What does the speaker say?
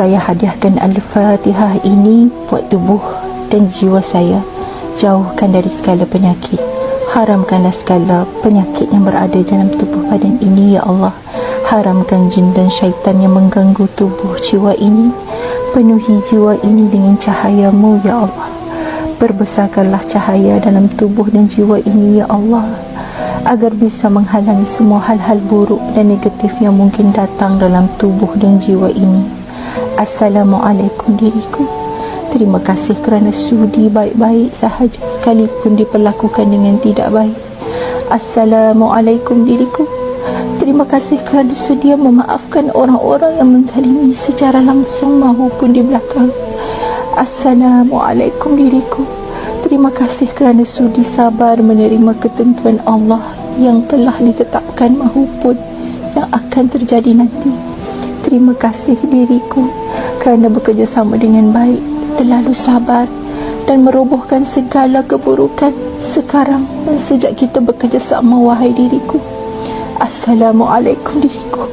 Saya hadiahkan Al-Fatihah ini buat tubuh dan jiwa saya. Jauhkan dari segala penyakit. Haramkanlah segala penyakit yang berada dalam tubuh badan ini, Ya Allah. Haramkan jin dan syaitan yang mengganggu tubuh jiwa ini. Penuhi jiwa ini dengan cahayamu, Ya Allah. Berbesarkanlah cahaya dalam tubuh dan jiwa ini, Ya Allah. Agar bisa menghalangi semua hal-hal buruk dan negatif yang mungkin datang dalam tubuh dan jiwa ini. Assalamualaikum diriku. Terima kasih kerana sudi baik-baik sahaja sekalipun diperlakukan dengan tidak baik. Assalamualaikum diriku. Terima kasih kerana sedia memaafkan orang-orang yang menzalimi secara langsung maupun di belakang. Assalamualaikum diriku. Terima kasih kerana sudi sabar menerima ketentuan Allah yang telah ditetapkan maupun yang akan terjadi nanti. Terima kasih diriku kerana bekerjasama dengan baik, terlalu sabar dan merobohkan segala keburukan sekarang dan sejak kita bekerjasama wahai diriku. Assalamualaikum diriku.